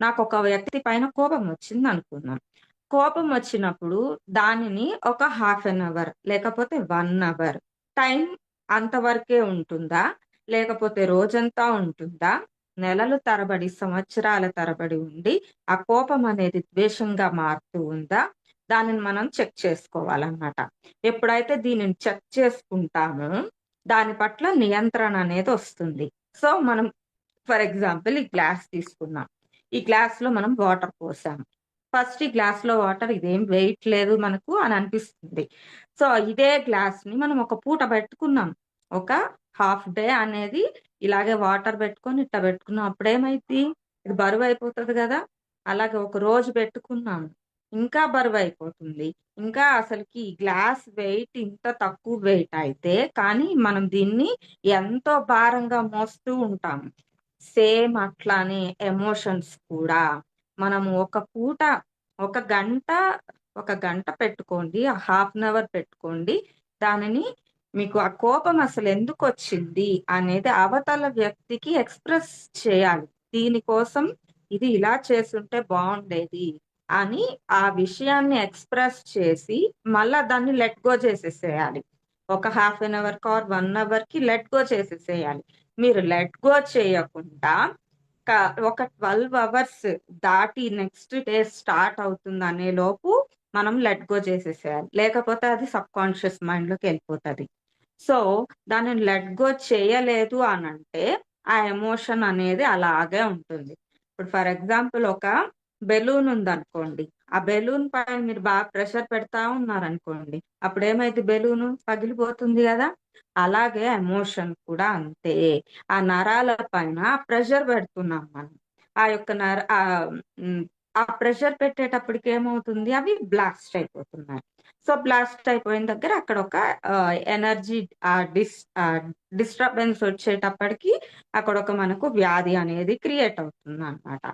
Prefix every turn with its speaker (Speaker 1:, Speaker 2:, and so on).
Speaker 1: నాకు ఒక వ్యక్తి పైన కోపం వచ్చింది అనుకుందాం. కోపం వచ్చినప్పుడు దానిని ఒక హాఫ్ అన్ అవర్ లేకపోతే వన్ అవర్ టైం అంతవరకే ఉంటుందా? లేకపోతే రోజంతా ఉంటుందా? నెలలు తరబడి సంవత్సరాల తరబడి ఉండి ఆ కోపం అనేది ద్వేషంగా మారుతూ ఉందా? దానిని మనం చెక్ చేసుకోవాలన్నమాట. ఎప్పుడైతే దీనిని చెక్ చేసుకుంటామో దాని పట్ల నియంత్రణ అనేది వస్తుంది. సో మనం ఫర్ ఎగ్జాంపుల్ ఈ గ్లాస్ తీసుకున్నాం ఈ గ్లాస్లో మనం వాటర్ పోసాం. ఫస్ట్ ఈ గ్లాస్లో వాటర్ ఇదేం వెయిట్ లేదు మనకు అని అనిపిస్తుంది. సో ఇదే గ్లాస్ని మనం ఒక పూట పెట్టుకున్నాం. ఒక హాఫ్ డే అనేది ఇలాగే వాటర్ పెట్టుకొని ఇట్లా పెట్టుకున్నాం. అప్పుడేమైంది? ఇది బరువు అయిపోతుంది కదా. అలాగే ఒక రోజు పెట్టుకున్నాము ఇంకా బరువు అయిపోతుంది. ఇంకా అసలుకి గ్లాస్ వెయిట్ ఇంత తక్కువ వెయిట్ అయితే కానీ మనం దీన్ని ఎంతో భారంగా మోస్తూ ఉంటాం. సేమ్ అట్లానే ఎమోషన్స్ కూడా. మనము ఒక పూట ఒక గంట ఒక గంట పెట్టుకోండి హాఫ్ అన్ అవర్ పెట్టుకోండి. దానిని మీకు ఆ కోపం అసలు ఎందుకు వచ్చింది అనేది అవతల వ్యక్తికి ఎక్స్ప్రెస్ చేయాలి. దీనికోసం ఇది ఇలా చేస్తుంటే బాగుండేది అని ఆ విషయాన్ని ఎక్స్ప్రెస్ చేసి మళ్ళా దాన్ని లెట్ గో చేసేసేయాలి. ఒక half an hour or one అవర్కి let go చేసేసేయాలి. మీరు లెట్ గో చేయకుండా ఒక ట్వెల్వ్ అవర్స్ దాటి నెక్స్ట్ డే స్టార్ట్ అవుతుంది అనే లోపు మనం లెట్ గో చేసేసేయాలి. లేకపోతే అది సబ్ కాన్షియస్ మైండ్లోకి వెళ్ళిపోతుంది. సో దానిని లెట్ గో చేయలేదు అని అంటే ఆ ఎమోషన్ అనేది అలాగే ఉంటుంది. ఇప్పుడు ఫర్ ఎగ్జాంపుల్ ఒక బెలూన్ ఉందనుకోండి. ఆ బెలూన్ పైన మీరు బాగా ప్రెషర్ పెడతా ఉన్నారనుకోండి అప్పుడు ఏమైతే బెలూన్ పగిలిపోతుంది కదా? అలాగే ఎమోషన్ కూడా అంతే. ఆ నరాల పైన ప్రెషర్ పెడుతున్నాం మనం. ఆ యొక్క నర ఆ ప్రెషర్ పెట్టేటప్పటికి ఏమవుతుంది? అవి బ్లాస్ట్ అయిపోతున్నాయి. సో బ్లాస్ట్ అయిపోయిన దగ్గర అక్కడ ఒక ఎనర్జీ డిస్ డిస్టర్బెన్స్ వచ్చేటప్పటికి అక్కడ ఒక మనకు వ్యాధి అనేది క్రియేట్ అవుతుంది అనమాట